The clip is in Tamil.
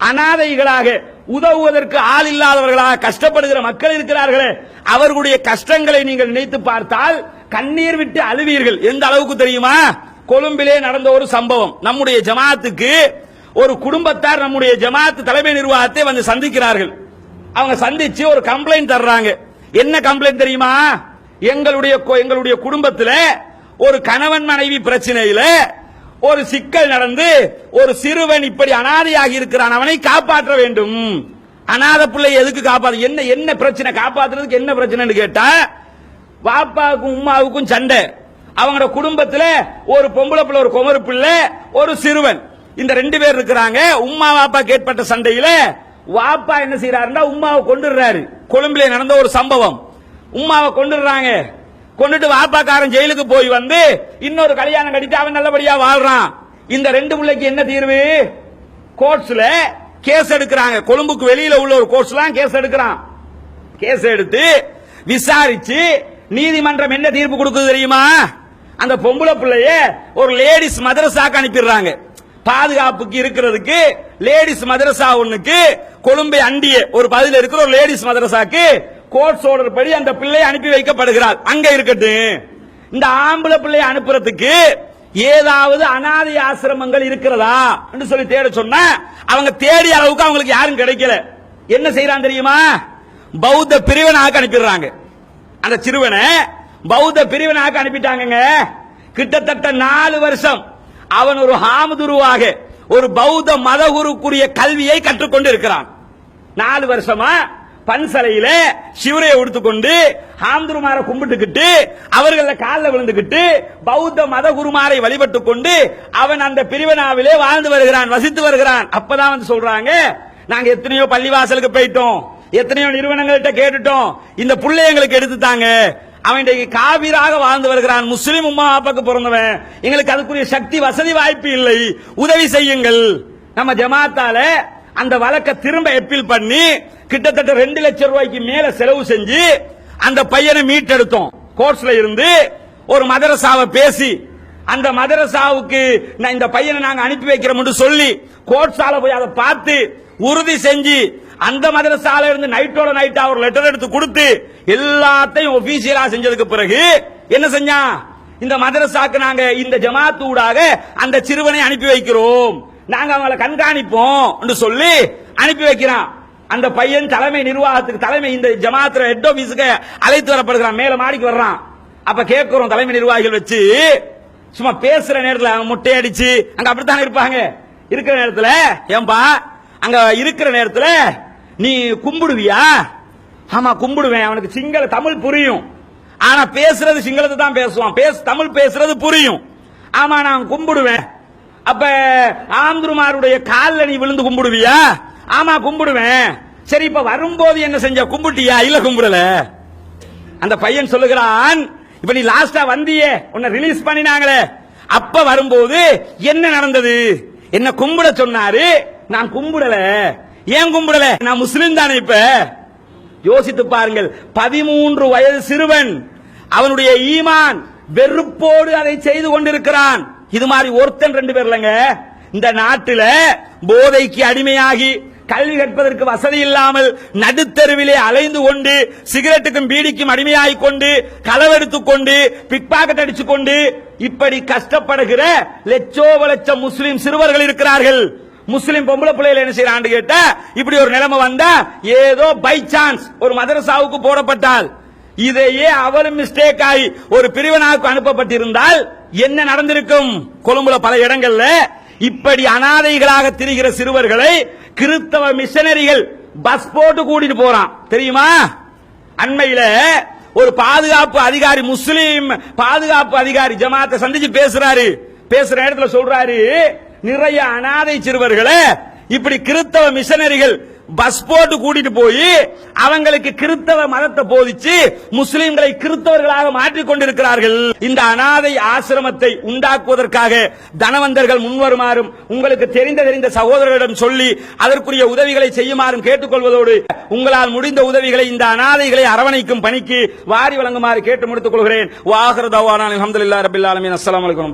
அனாதைகளாக உதவுவதற்கு ஆள் இல்லாதவர்களாக கஷ்டப்படுகிற மக்கள் இருக்கிறார்களே அவர்களுடைய கஷ்டங்களை நீங்கள் நினைத்து பார்த்தால் கண்ணீர் விட்டு அழுவீர்கள். எந்த அளவுக்கு தெரியுமா? கொழும்பிலே நடந்த ஒரு சம்பவம். நம்முடைய ஜமாத்துக்கு ஒரு குடும்பத்தார் நம்முடைய ஜமாத்து தலைமை நிர்வாகத்தை வந்து சந்திக்கிறார்கள். அவங்க சந்திச்சு ஒரு கம்ப்ளைண்ட் தர்றாங்க. என்ன கம்ப்ளைண்ட் தெரியுமா? எங்களுடைய எங்களுடைய குடும்பத்தில் ஒரு கணவன் மனைவி பிரச்சனையில ஒரு சிக்கல் நடந்து ஒரு சிறுவன் இப்படி அனாதையாகி இருக்கிறான் அவனை காப்பாற்ற வேண்டும். அனாதை பிள்ளை எதுக்கு காப்பாற்ற என்ன என்ன பிரச்சனை? காப்பாத்துறதுக்கு என்ன பிரச்சனைன்னு கேட்டா வாப்பாவுக்கும் உமாவுக்கும் சண்டை. அவங்களோட குடும்பத்துல ஒரு பொம்பளை பிள்ளை ஒரு குமரு பிள்ளை ஒரு சிறுவன். இந்த ரெண்டு பேர் இருக்கிறாங்க. உம்மா வாப்பா கேட்பட்ட சண்டையில வாப்பா என்ன செய்யறாருன்னா உம்மாவை கொண்டுடுறாரு கொழும்பிலே நடந்த ஒரு சம்பவம். உம்மாவை கொண்டுடுறாங்க கொண்டுட்டு வாப்பாக்காரன் ஜெயிலுக்கு போய் வந்து இன்னொரு கல்யாணம் கடித்து அவன் நல்லபடியா வாழ்றான். இந்த ரெண்டு பிள்ளைக்கு என்ன தீர்வு? கோர்ட்ஸ்ல கேஸ் எடுக்கிறாங்க. கொழும்புக்கு வெளியில உள்ள ஒரு கோர்ட்ஸ்லாம் கேஸ் எடுக்கிறான். கேஸ் எடுத்து விசாரிச்சு நீதிமன்றம் என்ன தீர்ப்பு கொடுக்குது தெரியுமா? அந்த பொம்பளை பிள்ளைய ஒரு லேடிஸ் மதரசாக்கு அனுப்பிடுறாங்க. பாதுகாப்புக்கு இருக்கிறதுக்கு லேடிஸ் மதரசா ஒண்ணுக்கு கொழும்பை அண்டிய ஒரு பகுதியில் இருக்கிற ஒரு லேடிஸ் மதரசாக்கு கோர்ட்ஸ் ஆர்டர் படி அந்த பிள்ளை அனுப்பி வைக்கப்படுகிறார். அங்க இருக்கட்டும் இந்த ஆம்பளை பிள்ளையை அனுப்புறதுக்கு ஏதாவது அனாதை ஆசிரமங்கள் இருக்கிறதா என்று சொல்லி தேட சொன்ன அவங்க தேடிய அளவுக்கு அவங்களுக்கு யாரும் கிடைக்கல. என்ன செய்யறான் தெரியுமா? பௌத்த பிரிவினாக அனுப்பிடுறாங்க. அந்த சிறுவனை பௌத்த பிரிவனாக அனுப்பிட்டாங்க கிட்டத்தட்ட நாலு வருஷம் அவன் ஒரு ஹாமதுருவாக ஒரு பௌத்த மதகுருக்குரிய கல்வியை கற்றுக்கொண்டு இருக்கிறான். நாலு வருஷமா பன்சலையில சிவரையை உடுத்துக்கொண்டு ஹாம்துருமாரை கும்பிட்டுக்கிட்டு அவர்கள காலில் விழுந்துக்கிட்டு பௌத்த மத குருமாரை வழிபட்டு கொண்டு அவன் அந்த பிரிவினாவிலே வாழ்ந்து வருகிறான் வசித்து வருகிறான். அப்பதான் வந்து சொல்றாங்க நாங்க எத்தனையோ பள்ளிவாசலுக்கு போயிட்டோம். எத்தனையோ நிறுவனங்கள்கிட்ட கேட்டுட்டோம். இந்த பிள்ளை எங்களுக்கு எடுத்து தாங்க. அவன் காவிராக வாழ்ந்து வருகிறான். முஸ்லிம் உமா அப்பாக்கு பிறந்தவன். எங்களுக்கு அதுக்குரிய சக்தி வசதி வாய்ப்பு இல்லை. உதவி செய்யுங்கள். நம்ம ஜமாத்தால அந்த வழக்கை திரும்ப எப்பீல் பண்ணி கிட்டத்தட்ட ரெண்டு லட்சம் ரூபாய்க்கு மேல செலவு செஞ்சு அந்த பையனை மீட்டெடுத்தோம். கோர்ட்ஸ்ல இருந்து ஒரு மதரசாவை பேசி அந்த மதரசாவுக்கு நான் இந்த பையனை நாங்க அனுப்பி வைக்கிறோம் சொல்லி கோர்ட்ஸால போய் அதை பார்த்து உறுதி செஞ்சு அந்த மதரசால இருந்து நைட்டோட நைட்டா ஒரு லெட்டர் எடுத்து கொடுத்து எல்லாத்தையும் ஒபிஷியலா செஞ்சதுக்கு பிறகு என்ன செஞ்சான்? இந்த மதரசாக்கு நாங்க இந்த ஜமாத்து ஊடாக அந்த சிறுவனை அனுப்பி வைக்கிறோம். நாங்க அவங்களை கண்காணிப்போம் என்று சொல்லி அனுப்பி வைக்கிறான். அந்த பையன் தலைமை நிர்வாகத்துக்கு தலைமை இந்த ஜமாத்துல ஹெட் ஆபீஸுக்கு அழைத்து வரப்படுகிறான். மேல மாடிக்கு வர்றான். அப்ப கேட்கிறோம் தலைமை நிர்வாகிகள் வச்சு சும்மா பேசுற நேரத்துல அவன் முட்டை அடிச்சு அங்க அப்படித்தானே இருப்பாங்க? இருக்கிற நேரத்துல ஏன்பா அங்க இருக்கிற நேரத்துல நீ கும்பிடுவியா? ஆமா கும்பிடுவேன். அவனுக்கு சிங்கள தமிழ் புரியும். ஆனா பேசுறது சிங்களத்தை தான் பேசுவான். பேச தமிழ் பேசுறது புரியும். ஆமா நான் கும்பிடுவேன். அப்ப ஆந்திருமாருடைய காலில் நீ விழுந்து கும்பிடுவியா? ஆமா கும்பிடுவேன். சரி இப்ப வரும்போது என்ன செஞ்ச? கும்பிட்டியா? இல்ல கும்பிடல. அந்த பையன் சொல்லுகிறான் இப்ப நீ லாஸ்டா வந்தியே. உன்னை ரிலீஸ் பண்ணினாங்களே. அப்ப வரும்போது என்ன நடந்தது? என்ன கும்பிட சொன்னாரு? நான் கும்பிடல. ஏன் கும்பிடல? நான் முஸ்லிம் தானே இப்ப. யோசித்து பாருங்கள் பதிமூன்று வயது சிறுவன் அவனுடைய ஈமான் வெறுப்போடு அதை செய்து கொண்டிருக்கிறான். இது மாதிரி ஒருத்தன் ரெண்டு பேர் இல்லைங்க. இந்த நாட்டில் போதைக்கு அடிமையாகி கல்வி கற்பதற்கு வசதி இல்லாமல் நடுத்தருவிலே அலைந்து கொண்டு சிகரெட்டுக்கும் பீடிக்கும் அடிமையாகிக் கொண்டு களவெடுத்து கொண்டு பிக்பாக்கெட் அடிச்சு கொண்டு இப்படி கஷ்டப்படுகிற லட்சோப லட்சம் முஸ்லிம் சிறுவர்கள் இருக்கிறார்கள். முஸ்லிம் பொம்பளை பிள்ளைகள் என்ன செய்யறான்னு கேட்டா இப்படி ஒரு நிலைமை வந்தா ஏதோ பை சான்ஸ் ஒரு மதரசாவுக்கு போடப்பட்டால் இதையே அவரும் மிஸ்டேக் ஆகி ஒரு பிரிவினாவுக்கு அனுப்பப்பட்டிருந்தால் என்ன நடந்திருக்கும்? கொழும்புல பல இடங்கள்ல இப்படி அனாதைகளாக திரிகிற சிறுவர்களை கிறிஸ்தவ மிஷனரிகள் பஸ் போட்டு கூட்டிட்டு போறான். தெரியுமா? அண்மையில ஒரு பாதுகாப்பு அதிகாரி முஸ்லீம் பாதுகாப்பு அதிகாரி ஜமாத்தை சந்திச்சு பேசுறாரு. பேசுற இடத்துல சொல்றாரு நிறைய அனாதை சிறுவர்களை இப்படி கிறிஸ்தவ மிஷனரிகள் பஸ் போட்டு கூட்டிட்டு போய் அவங்களுக்கு கிறிஸ்தவ மதத்தை போதிச்சு முஸ்லிம்களை கிறிஸ்தவர்களாக மாற்றிக் கொண்டிருக்கிறார்கள். இந்த அனாதை ஆசிரமத்தை உண்டாக்குவதற்காக தனவந்தர்கள் முன்வருமாறும் உங்களுக்கு தெரிந்த தெரிந்த சகோதரர்களிடம் சொல்லி அதற்குரிய உதவிகளை செய்யுமாறும் கேட்டுக்கொள்வதோடு உங்களால் முடிந்த உதவிகளை இந்த அனாதைகளை அரவணைக்கும் பணிக்கு வாரி வழங்குமாறு கேட்டு முடித்துக் கொள்கிறேன். வாகர தவான ரபில் ஆலமின். அஸ்லாம் வலைக்கம்